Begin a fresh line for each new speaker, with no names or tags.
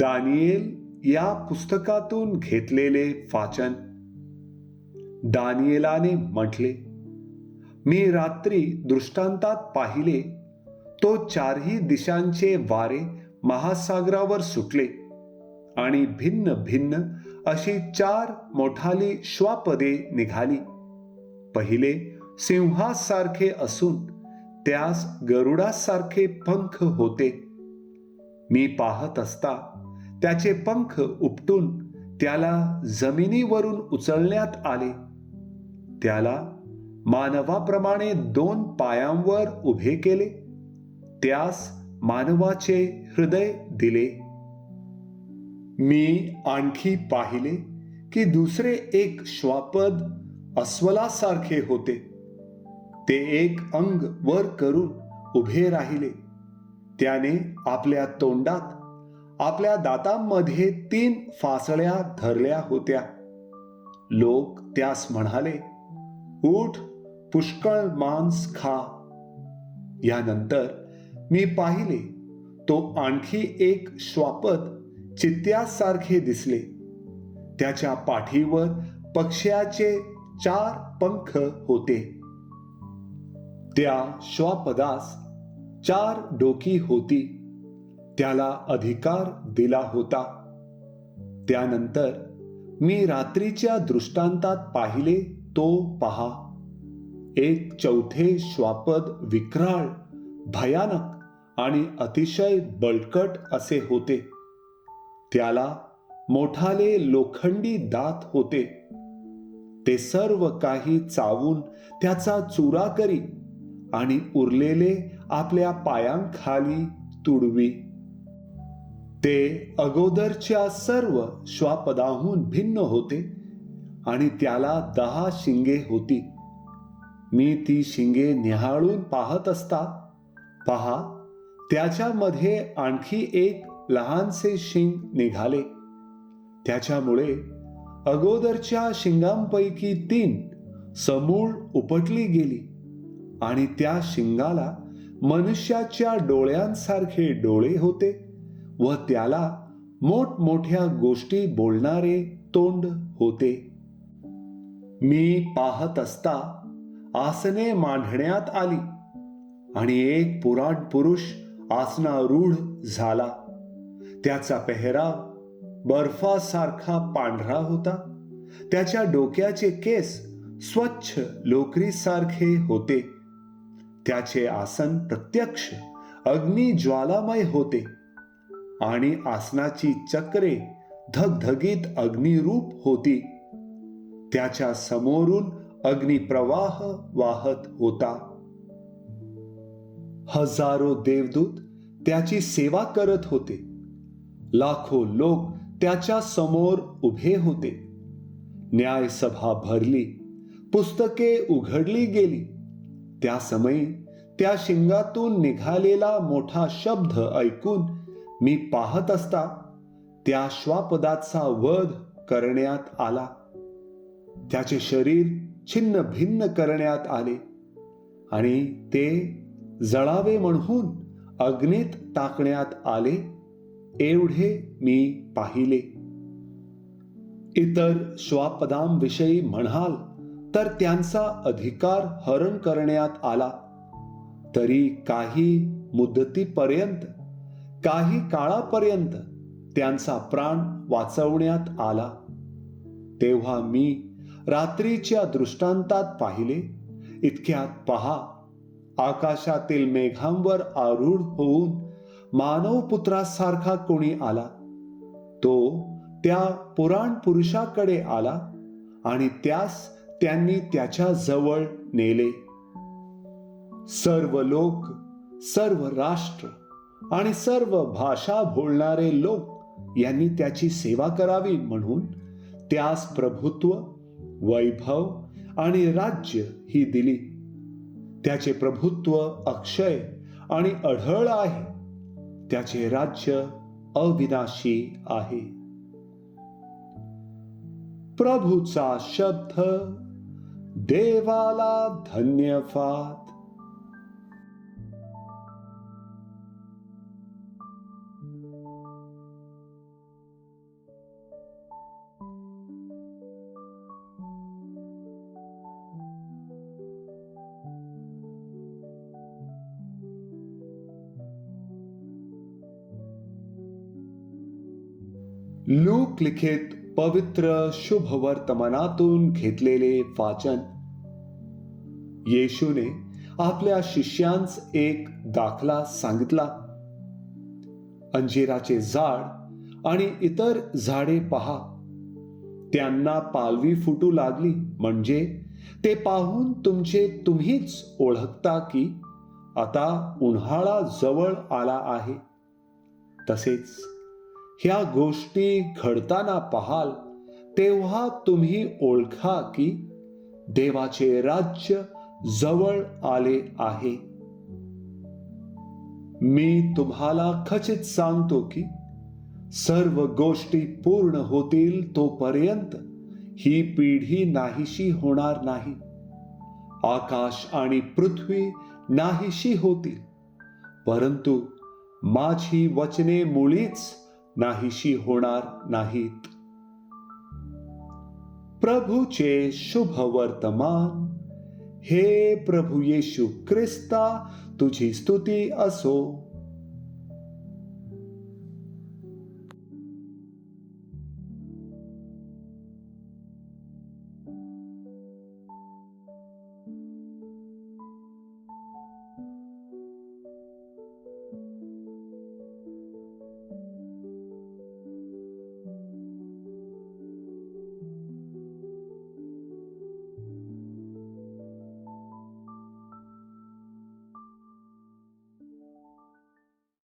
दानियेल या पुस्तकातून घेतलेले वाचन. दानियेलाने म्हटले मी रात्री दृष्टांतात पाहिले तो चारही दिशांचे वारे महासागरावर सुटले आणि भिन्न भिन्न अशी चार मोठाली श्वापदे निघाली. पहिले सिंहासारखे असून त्यास गरुडासारखे पंख होते. मी पाहत असता त्याचे पंख उपटून त्याला जमिनीवरून उचलण्यात आले. त्याला मानवाप्रमाणे दोन पायांवर उभे केले. त्यास मानवाचे हृदय दिले. मी आणखी पाहिले की दुसरे एक श्वापद अस्वलासारखे होते. ते एक अंग वर करून उभे राहिले. त्याने आपल्या तोंडात आपल्या दातांमध्ये तीन फासळ्या धरल्या होत्या. लोक त्यास म्हणाले उठ पुष्कळ मांस खा. यानंतर मी पाहिले तो आणखी एक श्वापद चित्त्यासारखे दिसले. त्याच्या पाठीवर पक्ष्याचे चार पंख होते. त्या श्वापदास चार डोकी होती. त्याला अधिकार दिला होता. त्यानंतर मी रात्रीच्या दृष्टांतात पाहिले तो पहा. एक चौथे श्वापद विक्राळ भयानक आणि अतिशय बळकट असे होते. त्याला मोठाले लोखंडी दात होते. ते सर्व काही चावून त्याचा चुरा करी आणि उरलेले आपल्या पायांखाली तुडवी. ते अगोदरच्या सर्व श्वापदाहून भिन्न होते आणि त्याला दहा शिंगे होती. मी ती शिंगे निहाळून पाहत असता पहा त्याच्यामध्ये आणखी एक लहानसे शिंग निघाले. त्याच्यामुळे अगोदरच्या शिंगांपैकी तीन समूळ उपटली गेली आणि त्या शिंगाला मनुष्याच्या डोळ्यांसारखे डोळे होते. व त्याला मोठमोठ्या गोष्टी बोलणारे तोंड होते. मी पाहत असता आसने मांडण्यात आली आणि एक पुराण पुरुष आसनारूढ झाला. त्याचा पेहराव बर्फासारखा पांढरा होता. त्याच्या डोक्याचे केस स्वच्छ लोकरीसारखे होते. त्याचे आसन प्रत्यक्ष अग्निज्वालामय होते. आणि आसनाची चक्रे धगधगीत अग्निरूप होती. त्याच्या समोरून अग्निप्रवाह वाहत होता. हजारो देवदूत त्याची सेवा करत होते. लाखो लोक त्याच्यासमोर उभे होते. न्यायसभा भरली पुस्तके उघडली गेली. त्या समयी त्या शिंगातून निघालेला मोठा शब्द ऐकून मी पाहत असता त्या श्वापदाचा वध करण्यात आला. त्याचे शरीर छिन्न भिन्न करण्यात आले आणि ते जळावे म्हणून अग्नीत टाकण्यात आले एवढे मी पाहिले. इतर श्वापदांविषयी म्हणाल तर त्यांचा अधिकार हरण करण्यात आला. तरी काही मुदतीपर्यंत काही काळापर्यंत त्यांचा प्राण वाचवण्यात आला. तेव्हा मी रात्रीच्या दृष्टांतात पाहिले. इतक्यात पहा आकाशातील मेघांवर आरूढ होऊन मानव पुत्रासारखा कोणी आला. तो त्या पुराण पुरुषाकडे आला आणि त्यास त्यांनी त्याच्याजवळ नेले. सर्व लोक सर्व राष्ट्र आणि सर्व भाषा बोलणारे लोक यांनी त्याची सेवा करावी म्हणून त्यास प्रभुत्व वैभव आणि राज्य ही दिली. त्याचे प्रभुत्व अक्षय आणि अढळ आहे. त्याचे राज्य अविनाशी आहे. प्रभूचा शब्द देवाला धन्यवाद. लूक लिखित पवित्र शुभ वर्तमानातून घेतलेले वाचन. येशूने आपल्या शिष्यांस एक दाखला सांगितला. अंजिराचे झाड आणि इतर झाडे पहा. त्यांना पालवी फुटू लागली म्हणजे ते पाहून तुमचे तुम्हीच ओळखता की आता उन्हाळा जवळ आला आहे. तसेच ह्या गोष्टी घडताना पाहाल तेव्हा तुम्ही ओळखा की देवाचे राज्य जवळ आले आहे. मी तुम्हाला खचित सांगतो की सर्व गोष्टी पूर्ण होतील तोपर्यंत ही पिढी नाहीशी होणार नाही. आकाश आणि पृथ्वी नाहीशी होतील परंतु माझी वचने मुळीच नाहीशी होणार नाहीत. प्रभूचे शुभ वर्तमान हे प्रभू येशू ख्रिस्ता तुझी स्तुती असो.